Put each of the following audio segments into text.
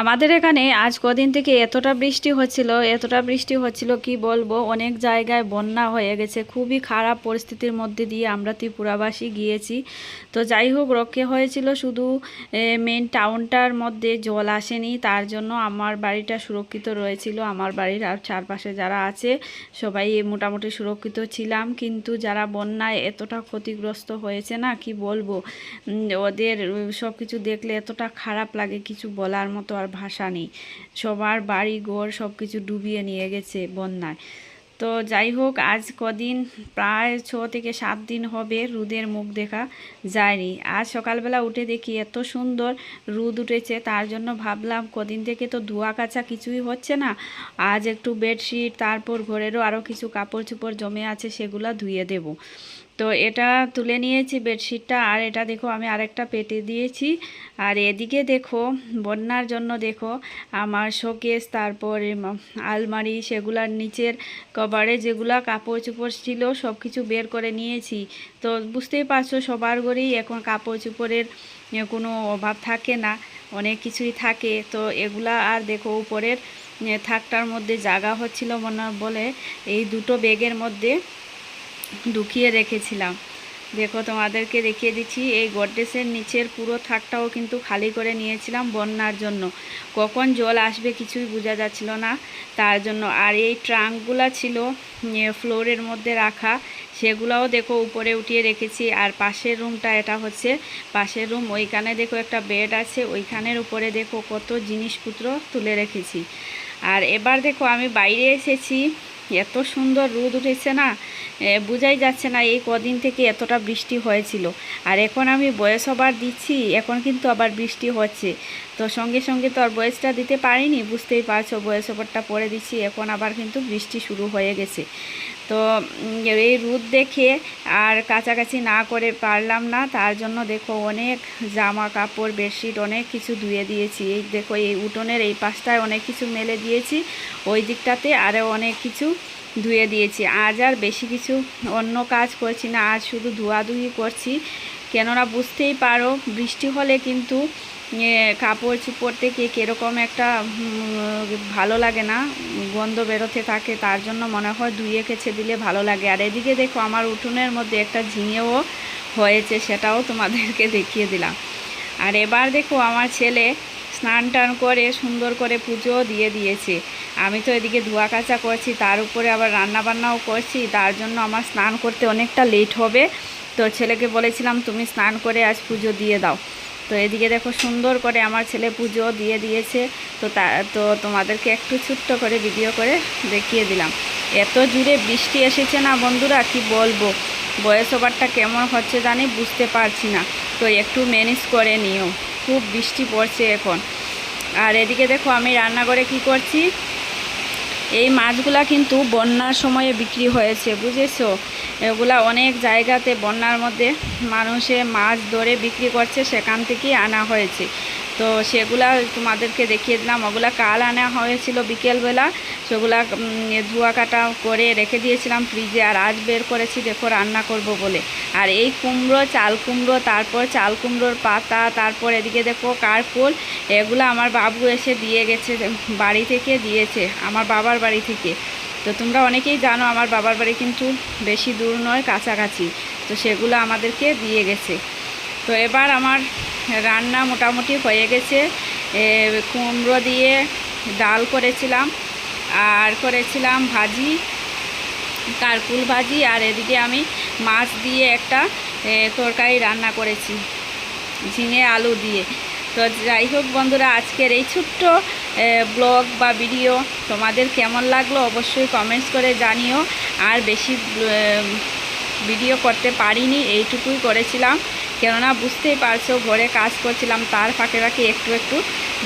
আমাদের এখানে আজ কদিন থেকে এতটা বৃষ্টি হচ্ছিল, এতটা বৃষ্টি হচ্ছিল কি বলব? অনেক জায়গায় বন্যা হয়ে গেছে। খুবই খারাপ পরিস্থিতির মধ্যে দিয়ে আমরা ত্রিপুরাবাসী গিয়েছি। তো যাই হোক, রক্ষে হয়েছিল শুধু মেন টাউনটার মধ্যে জল আসেনি। তার জন্য আমার বাড়িটা সুরক্ষিত রয়েছিল। আমার বাড়ির আর চারপাশে যারা আছে, সবাই মোটামুটি সুরক্ষিত ছিলাম। কিন্তু যারা বন্যায় এতটা ক্ষতিগ্রস্ত হয়েছে না, কি বলব? ওদের সব কিছু দেখলে এতটা খারাপ লাগে কিছু বলার মতো আর ভাষা নেই। সবার বাড়ি ঘর সব কিছু ডুবিয়ে নিয়ে গেছে বন্যায়। তো যাই হোক, আজ কদিন, প্রায় ছ থেকে সাত দিন হবে রোদের মুখ দেখা যায়নি। আজ সকালবেলা উঠে দেখি এত সুন্দর রুদ উঠেছে, তার জন্য ভাবলাম কদিন থেকে তো ধোয়া কাচা কিছুই হচ্ছে না। আজ একটু বেডশিট, তারপর ঘরেরও আরও কিছু কাপড় চোপড় জমে আছে, সেগুলো ধুয়ে দেব। তো এটা তুলে নিয়েছি বেডশিটটা, আর এটা দেখো আমি আরেকটা পেতে দিয়েছি। আর এদিকে দেখো, বন্যার জন্য দেখো আমার শোকেস, তারপরে আলমারি, সেগুলার নিচের কভারে যেগুলা কাপড় চোপড় ছিল সব কিছু বের করে নিয়েছি। তো বুঝতেই পারছ, সবার ঘরেই এখন কাপড় চোপড়ের কোনো অভাব থাকে না, অনেক কিছুই থাকে। তো এগুলা আর দেখো উপরের থাকটার মধ্যে জাগা হচ্ছিল মনে বলে, এই দুটো ব্যাগের মধ্যে। ঢুকিয়ে রেখেছিলাম। দেখো, তোমাদেরকে দেখিয়ে দিচ্ছি, এই গডরেজের নিচের পুরো থাকটাও কিন্তু খালি করে নিয়েছিলাম বন্যার জন্য। কখন জল আসবে কিছুই বোঝা যাচ্ছিল না। তার জন্য আর এই ট্রাঙ্কগুলা ছিল ফ্লোরের মধ্যে রাখা, সেগুলাও দেখো উপরে উঠিয়ে রেখেছি। আর পাশের রুমটা, এটা হচ্ছে পাশের রুম, ওইখানে দেখো একটা বেড আছে, ওইখানের উপরে দেখো কত জিনিসপত্র তুলে রেখেছি। আর এবার দেখো আমি বাইরে এসেছি এত সুন্দর রোদ উঠেছে না বোঝাই যাচ্ছে না এই কদিন থেকে এতটা বৃষ্টি হয়েছিল। আর এখন আমি বয়স আবার দিচ্ছি, এখন কিন্তু আবার বৃষ্টি হচ্ছে। তো সঙ্গে সঙ্গে তো আর বয়সটা দিতে পারিনি, বুঝতেই পারছ, বয়স ওভারটা পরে দিচ্ছি, এখন আবার কিন্তু বৃষ্টি শুরু হয়ে গেছে। তো এই রোদ দেখে আর কাছাকাছি না করে পারলাম না, তার জন্য দেখো অনেক জামা কাপড়, বেডশিট অনেক কিছু ধুয়ে দিয়েছি। এই দেখো, এই উঠোনের এই পাশটায় অনেক কিছু মেলে দিয়েছি, ওই দিকটাতে আরও অনেক কিছু ধুয়ে দিয়েছি। আজ আর বেশি কিছু অন্য কাজ করছি না, আজ শুধু ধোয়াধুয়ি করছি। কেননা বুঝতেই পারো, বৃষ্টি হলে কিন্তু কাপড় চুপড় থেকে কীরকম একটা ভালো লাগে না, গন্ধ বেরোতে থাকে, তার জন্য মনে হয় ধুয়ে কেচে দিলে ভালো লাগে। আর এদিকে দেখো আমার উঠোনের মধ্যে একটা ঝিঙেও হয়েছে, সেটাও তোমাদেরকে দেখিয়ে দিলাম। আর এবার দেখো আমার ছেলে স্নান টান করে সুন্দর করে পুজো দিয়ে দিয়েছে। আমি তো এদিকে ধোয়া কাচা করছি, তার উপরে আবার রান্না বান্নাও করছি, তার জন্য আমার স্নান করতে অনেকটা লেট হবে। তো ছেলেকে বলেছিলাম, তুমি স্নান করে আজ পুজো দিয়ে দাও। তো এদিকে দেখো সুন্দর করে আমার ছেলে পুজো দিয়ে দিয়েছে। তো তা, তো তোমাদেরকে একটু ছোট্ট করে ভিডিও করে দেখিয়ে দিলাম। এত জুড়ে বৃষ্টি এসেছে না বন্ধুরা, কি বলব? বয়স ওভারটা কেমন হচ্ছে জানি বুঝতে পারছি না। তো একটু ম্যানেজ করে নিও। খুব বৃষ্টি পড়ছে এখন। আর এদিকে দেখো আমি রান্নাঘরে কি করছি? এই মাছগুলা কিন্তু বন্যার সময়ে বিক্রি হয়েছে, বুঝেছ? এগুলা অনেক জায়গাতে বন্যার মধ্যে মানুষে মাছ ধরে বিক্রি করছে, সেখান থেকেই আনা হয়েছে। তো সেগুলা তোমাদেরকে দেখিয়ে দিলাম। ওগুলা কাল আনা হয়েছিল বিকেলবেলা। সেগুলা ধোয়া কাটা করে রেখে দিয়েছিলাম ফ্রিজে। আর আজ বের করেছি, দেখো, রান্না করব বলে। আর এই কুমড়ো, চাল কুমড়ো, তারপর চাল কুমড়োর পাতা, তারপর এদিকে দেখো কারফুল এগুলো আমার বাবু এসে দিয়ে গেছে, বাড়ি থেকে দিয়েছে, আমার বাবার বাড়ি থেকে। তো তোমরা অনেকেই জানো, আমার বাবার বাড়ি কিন্তু বেশি দূর নয়, কাছাকাছি। তো সেগুলো আমাদেরকে দিয়ে গেছে। তো এবার আমার রান্না মোটামুটি হয়ে গেছে। কুমড়ো দিয়ে ডাল করেছিলাম, আর করেছিলাম ভাজি কারকুল ভাজি, আর এদিকে আমি মাছ দিয়ে একটা তরকারি রান্না করেছি, ঝিঙে আলু দিয়ে। তো যাই হোক বন্ধুরা, আজকের এই ছোট্ট ব্লগ বা ভিডিও তোমাদের কেমন লাগল অবশ্যই কমেন্টস করে জানিও। আর বেশি ভিডিও করতে পারিনি, এইটুকুই করেছিলাম। কেননা বুঝতেই পারছ, ঘরে কাজ করছিলাম, তার ফাঁকে ফাঁকে একটু একটু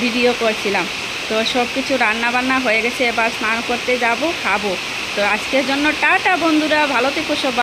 ভিডিও করছিলাম। তো সব কিছু রান্না বান্না হয়ে গেছে, এবার স্নান করতে যাব, খাব। তো আজকের জন্য টাটা বন্ধুরা, ভালো থেকো সবাই।